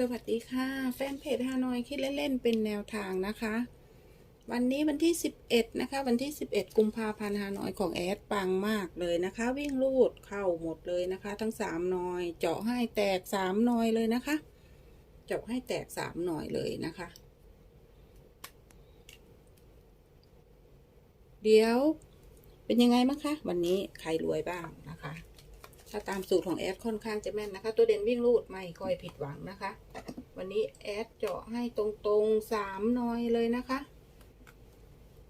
สวัสดีค่ะ แฟนเพจฮานอยคิดเล่นๆเป็นแนวทางนะคะ วันนี้วันที่ 11 นะคะ วันที่ 11 กุมภาพันธ์ฮานอยของแอดปังมากเลยนะคะ วิ่งลูดเข้าหมดเลยนะคะ ทั้ง3หน่อย เจาะให้แตก3หน่อยเลยนะคะ เจาะให้แตก3หน่อยเลยนะคะ เดี๋ยวเป็นยังไงบ้างคะวันนี้ใครรวยบ้าง ถ้าตามสูตรของแอดค่อนข้างจะแม่นนะคะ ตัวเด่นวิ่งรูดไม่ค่อยผิดหวังนะคะ วันนี้แอดเจาะให้ตรงๆสามน้อยเลยนะคะ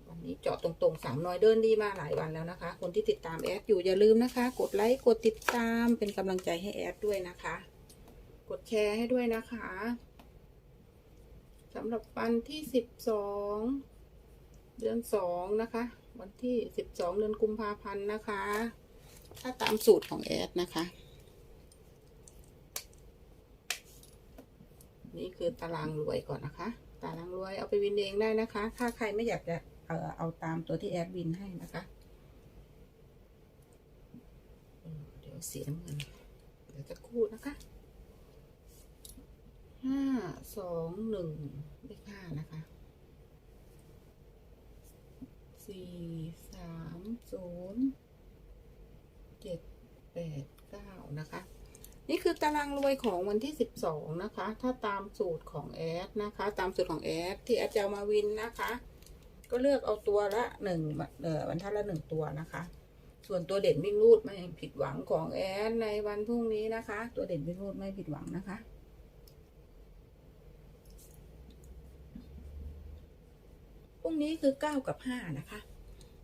วันนี้เจาะตรงๆสามน้อยเดินดีมาหลายวันแล้วนะคะ คนที่ติดตามแอดอยู่อย่าลืมนะคะ กดไลค์กดติดตามเป็นกำลังใจให้แอดด้วยนะคะ กดแชร์ให้ด้วยนะคะสำหรับวันที่สิบสองเดือนสองนะคะ วันที่สิบสองเดือนกุมภาพันธ์นะคะามสูตรของแอดนะคะ นี่คือตารางรวยก่อนนะคะ ตารางรวยเอาไปวินเองได้นะคะ ถ้าใครไม่อยากจะเออเอาตามตัวที่แอดวินให้นะคะเดี๋ยวเสียเงินเดี๋ยวจะคู่นะคะห้าสองหนึ่งเลขห้านะคะสี่สามศูนย์ เจ็ดแปดเก้านะคะ นี่คือตารางรวยของวันที่สิบสองนะคะ ถ้าตามสูตรของแอดนะคะ ตามสูตรของแอดที่แอดจะมาวินนะคะ ก็เลือกเอาตัวละหนึ่งเอ่อวันทัดละหนึ่งตัวนะคะ ส่วนตัวเด่นวิ่งรูดไม่ผิดหวังของแอดในวันพรุ่งนี้นะคะ ตัวเด่นวิ่งรูดไม่ผิดหวังนะคะพรุ่งนี้คือเก้ากับห้านะคะ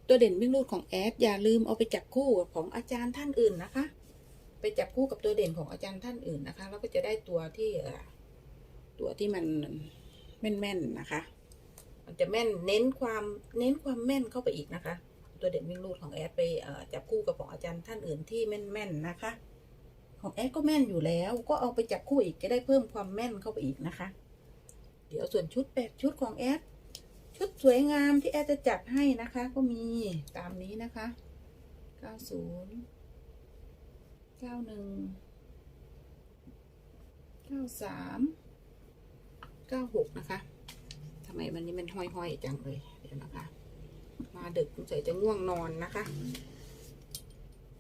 ตัวเด่นวิ่งรูดของแอดอย่าลืมเอาไปจับคู่กับของอาจารย์ท่านอื่นนะคะ ไปจับคู่กับตัวเด่นของอาจารย์ท่านอื่นนะคะ แล้วก็จะได้ตัวที่ตัวที่มันแม่นๆนะคะ มันจะแม่นเน้นความเน้นความแม่นเข้าไปอีกนะคะ ตัวเด่นวิ่งรูดของแอดไปจับคู่กับของอาจารย์ท่านอื่นที่แม่นๆนะคะ ของแอดก็แม่นอยู่แล้ว ก็เอาไปจับคู่อีกจะได้เพิ่มความแม่นเข้าไปอีกนะคะ เดี๋ยวส่วนชุดแปดชุดของแอด ชุดสวยงามที่แอดจะจัดให้นะคะ ก็มีตามนี้นะคะ 90 91 93 96 นะคะทำไมวันนี้มันห้อยๆจังเลย เดี๋ยวนะคะ มาดึกสงสัยจะง่วงนอนนะคะ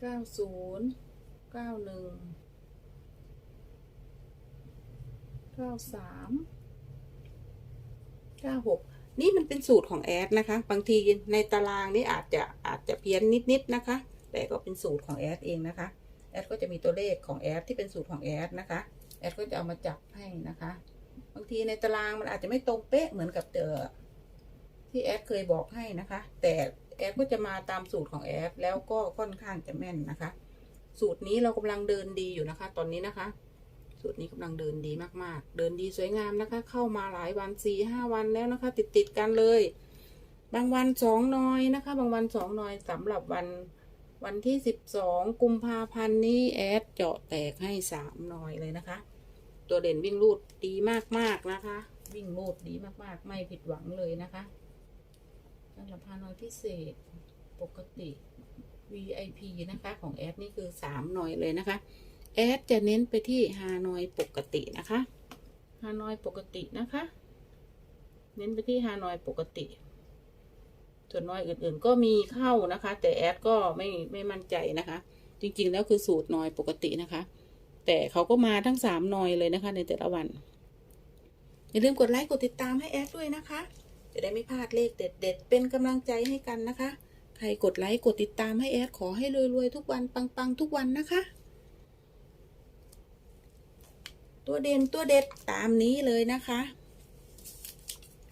90 91 93 96 นี่มันเป็นสูตรของแอดนะคะ บางทีในตารางนี่อาจจะอาจจะเพี้ยนนิดๆนะคะ แต่ก็เป็นสูตรของแอดเองนะคะ แอดก็จะมีตัวเลขของแอดที่เป็นสูตรของแอดนะคะ แอดก็จะเอามาจับให้นะคะ บางทีในตารางมันอาจจะไม่ตรงเป๊ะเหมือนกับเจอที่แอดเคยบอกให้นะคะ แต่แอดก็จะมาตามสูตรของแอดแล้วก็ค่อนข้างจะแม่นนะคะ สูตรนี้เรากำลังเดินดีอยู่นะคะ ตอนนี้นะคะ สูตรนี้กำลังเดินดีมากๆ เดินดีสวยงามนะคะ เข้ามาหลายวันสี่ห้าวันแล้วนะคะ ติดติดกันเลย บางวันสองหน้อยนะคะ บางวันสองหน้อยสำหรับวันวันที่สิบสองกุมภาพันธ์นี้แอดเจาะแตกให้สามหน้อยเลยนะคะ ตัวเด่นวิ่งรูดดีมากๆนะคะ วิ่งรูดดีมากๆ ไม่ผิดหวังเลยนะคะสำหรับพาน้อยพิเศษปกติ VIP นะคะ ของแอดนี่คือสามหน่อยเลยนะคะ แอดจะเน้นไปที่ฮานอยปกตินะคะฮานอยปกตินะคะ เน้นไปที่ฮานอยปกติ ส่วนน้อยอื่นๆก็มีเข้านะคะ แต่แอดก็ไม่ไม่มั่นใจนะคะ จริงๆแล้วคือสูตรนอยปกตินะคะ แต่เขาก็มาทั้งสามนอยเลยนะคะ ในแต่ละวัน อย่าลืมกดไลค์กดติดตามให้แอดด้วยนะคะ จะได้ไม่พลาดเลขเด็ดๆเป็นกำลังใจให้กันนะคะ ใครกดไลค์กดติดตามให้แอดขอให้รวยๆทุกวันปังๆทุกวันนะคะ ตัวเด่นตัวเด็ดตามนี้เลยนะคะ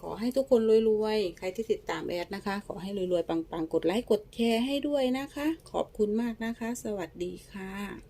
ขอให้ทุกคนรวยๆ ใครที่ติดตามแอดนะคะ ขอให้รวยๆ ปังๆ กดไลค์ กดแชร์ให้ด้วยนะคะ ขอบคุณมากนะคะ สวัสดีค่ะ